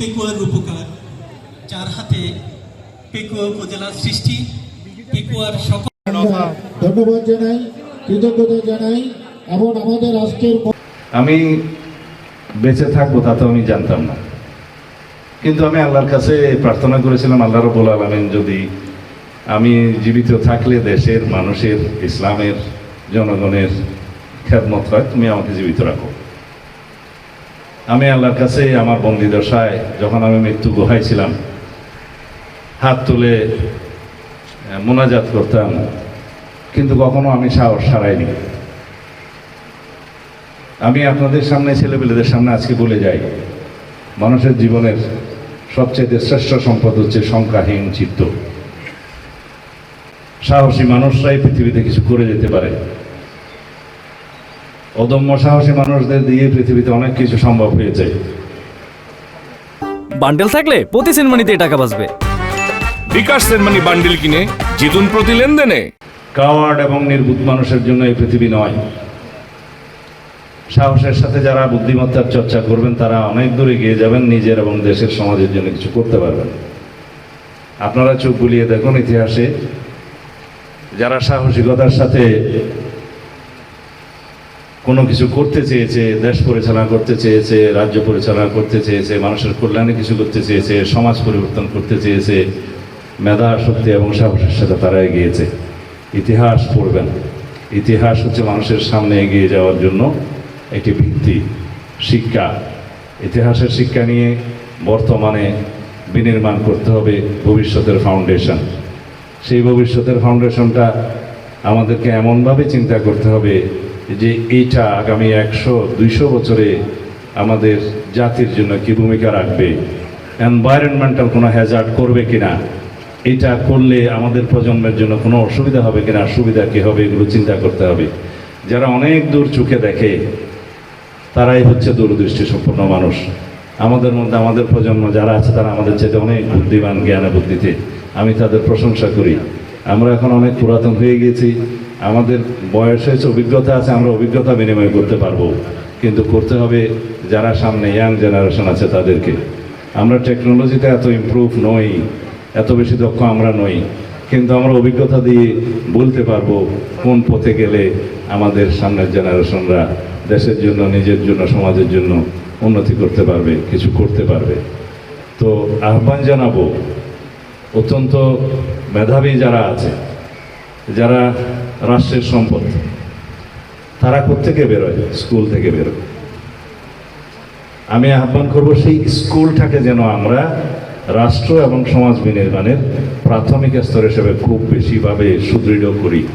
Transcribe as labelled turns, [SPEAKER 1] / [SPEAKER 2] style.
[SPEAKER 1] পেকুয়ার রূপকার যার হাতে পেকুয়া উপজেলার সৃষ্টি পেকুয়ার সকল
[SPEAKER 2] ধন্যবাদ। জানাই কৃতজ্ঞতা জানাই এবং আমাদের আজকের
[SPEAKER 3] আমি বেঁচে থাকব তা তো আমি জানতাম না। কিন্তু আমি আল্লাহর কাছে প্রার্থনা করেছিলাম আল্লাহ রবুল আলমিন যদি আমি জীবিত থাকলে দেশের মানুষের ইসলামের জনগণের খেদমত হয় তুমি আমাকে জীবিত রাখো। আমি আল্লাহর কাছে আমার বন্দি দশায় যখন আমি মৃত্যু গুহায় ছিলাম হাত তুলে মোনাজাত করতাম, কিন্তু কখনো আমি সাহস সারাইনি আমি আপনাদের সামনে, ছেলেপেলেদের সামনে আজকে বলে যাই, মানুষের জীবনের সবচেয়ে শ্রেষ্ঠ সম্পদ হচ্ছে সংখ্যাহীন চিত্ত। সাহসী মানুষরাই পৃথিবীতে কিছু করে যেতে পারে। অদম্য সাহসী মানুষদের দিয়ে পৃথিবীতে অনেক কিছু সম্ভব হয়েছে।
[SPEAKER 4] বান্ডেল থাকলে প্রতি সেনমানিতে টাকা বাঁচবে।
[SPEAKER 5] বিকাশ সেনমানি বান্ডিল কিনে জিতুন প্রতি লেনদেনে।
[SPEAKER 3] কাওয়ার্ড এবং নির্বুধ মানুষের জন্য এই পৃথিবী নয়। সাহসের সাথে যারা বুদ্ধিমত্তার চর্চা করবেন তারা অনেক দূরে গিয়ে যাবেন নিজের এবং দেশের সমাজের জন্য কিছু করতে পারবেন। আপনারা চোখ বুলিয়ে দেখুন ইতিহাসে যারা সাহসিকতার সাথে কোনো কিছু করতে চেয়েছে, দেশ পরিচালনা করতে চেয়েছে, রাজ্য পরিচালনা করতে চেয়েছে, মানুষের কল্যাণে কিছু করতে চেয়েছে, সমাজ পরিবর্তন করতে চেয়েছে, মেধা, শক্তি এবং সাহসের সাথে তারা এগিয়েছে। ইতিহাস পড়বেন। ইতিহাস হচ্ছে মানুষের সামনে এগিয়ে যাওয়ার জন্য একটি ভিত্তি, শিক্ষা। ইতিহাসের শিক্ষা নিয়ে বর্তমানে বিনির্মাণ করতে হবে ভবিষ্যতের ফাউন্ডেশন। সেই ভবিষ্যতের ফাউন্ডেশনটা আমাদেরকে এমনভাবে চিন্তা করতে হবে যে এইটা আগামী একশো, দুইশো বছরে আমাদের জাতির জন্য কি ভূমিকা রাখবে? এনভায়রনমেন্টাল কোনো হ্যাজার্ড করবে কিনা? এটা করলে আমাদের প্রজন্মের জন্য কোনো অসুবিধা হবে কিনা? সুবিধা কী হবে এগুলো চিন্তা করতে হবে। যারা অনেক দূর চোখে দেখে, তারাই হচ্ছে দূরদৃষ্টি সম্পন্ন মানুষ। আমাদের মধ্যে আমাদের প্রজন্ম যারা আছে, তারা আমাদের চাইতে অনেক বুদ্ধিমান জ্ঞান বুদ্ধিতে আমি তাদের প্রশংসা করি। আমরা এখন অনেক পুরাতন হয়ে গেছি আমাদের বয়স হয়েছে অভিজ্ঞতা আছে, আমরা অভিজ্ঞতা বিনিময় করতে পারব। কিন্তু করতে হবে যারা সামনে ইয়াং জেনারেশন আছে তাদেরকে। আমরা টেকনোলজিতে এত ইমপ্রুভ নই, এত বেশি দক্ষ আমরা নই। কিন্তু আমরা অভিজ্ঞতা দিয়ে বলতে পারব কোন পথে গেলে আমাদের সামনের জেনারেশনরা দেশের জন্য, নিজের জন্য, সমাজের জন্য উন্নতি করতে পারবে, কিছু করতে পারবে। তো আহ্বান জানাব, অত্যন্ত মেধাবী যারা আছে, যারা রাষ্ট্রের সম্পদ। তারা কোথেকে বেরোয়? স্কুল থেকে বেরোয়। আমি আহ্বান করব সেই স্কুলটাকে যেন আমরা রাষ্ট্র এবং সমাজ বিনির্মাণের প্রাথমিক স্তর হিসেবে খুব বেশিভাবে সুদৃঢ় করি।